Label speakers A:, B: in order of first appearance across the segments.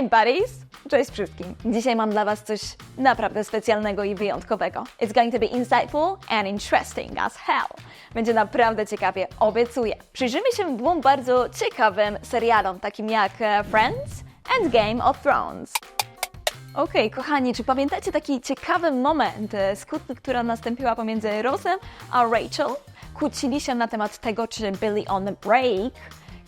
A: Hi buddies! Cześć wszystkim! Dzisiaj mam dla Was coś naprawdę specjalnego i wyjątkowego. It's going to be insightful and interesting as hell. Będzie naprawdę ciekawie, obiecuję. Przyjrzymy się dwóm bardzo ciekawym serialom, takim jak e, Friends and Game of Thrones. Okej, kochani, czy pamiętacie taki ciekawy moment, e, z kłótni, która nastąpiła pomiędzy Rosem a Rachel? Kłócili się na temat tego, czy byli on break,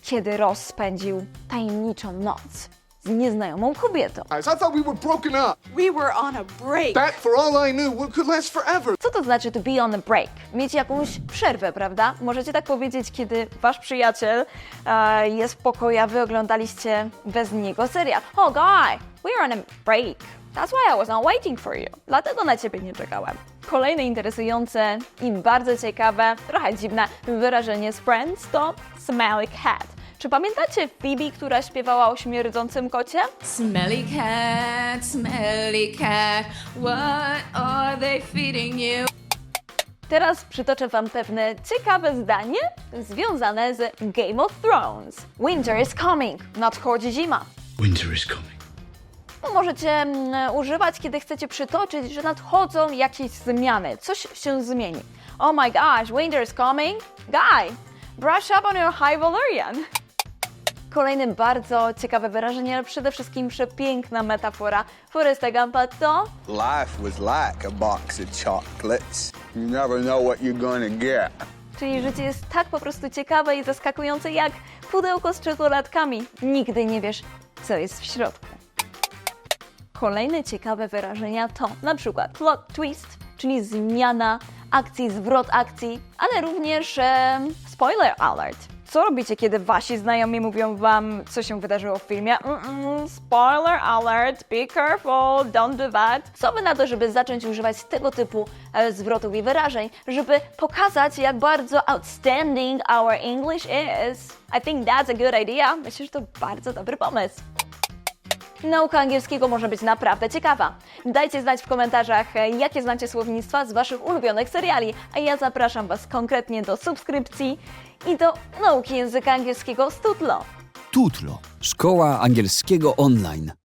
A: kiedy Ross spędził tajemniczą noc z nieznajomą kobietą.
B: Guys, I thought we were broken up.
C: We were on a break.
B: That, for all I knew, would- could last forever.
A: Co to znaczy to be on a break? Mieć jakąś przerwę, prawda? Możecie tak powiedzieć, kiedy wasz przyjaciel e, jest w pokoju, a wy oglądaliście bez niego serial. Oh, guy, we are on a break. That's why I was not waiting for you. Dlatego na ciebie nie czekałem. Kolejne interesujące i bardzo ciekawe, trochę dziwne wyrażenie z Friends to smelly cat. Czy pamiętacie Phoebe, która śpiewała o śmierdzącym kocie?
C: Smelly cat, smelly cat, what are they feeding you?
A: Teraz przytoczę Wam pewne ciekawe zdanie związane z Game of Thrones. Winter is coming. Nadchodzi zima.
D: Winter is coming.
A: No, możecie mm, używać, kiedy chcecie przytoczyć, że nadchodzą jakieś zmiany. Coś się zmieni. Oh my gosh, winter is coming. Guy, brush up on your High Valyrian. Kolejne bardzo ciekawe wyrażenie, ale przede wszystkim przepiękna metafora Foresta Gumpa to
E: Life was like a box of chocolates. You never know what you're gonna get.
A: Czyli życie jest tak po prostu ciekawe i zaskakujące jak pudełko z czekoladkami. Nigdy nie wiesz, co jest w środku. Kolejne ciekawe wyrażenia to na przykład plot twist, czyli zmiana akcji, zwrot akcji, ale również e, spoiler alert. Co robicie, kiedy wasi znajomi mówią wam, co się wydarzyło w filmie? Mm-mm, spoiler alert, be careful, don't do that. Co wy na to, żeby zacząć używać tego typu e, zwrotów i wyrażeń, żeby pokazać, jak bardzo outstanding our English is? I think that's a good idea. Myślę, że to bardzo dobry pomysł. Nauka angielskiego może być naprawdę ciekawa. Dajcie znać w komentarzach, e, jakie znacie słownictwa z Waszych ulubionych seriali, a ja zapraszam Was konkretnie do subskrypcji i do nauki języka angielskiego z Tutlo.
F: Tutlo. Szkoła angielskiego online.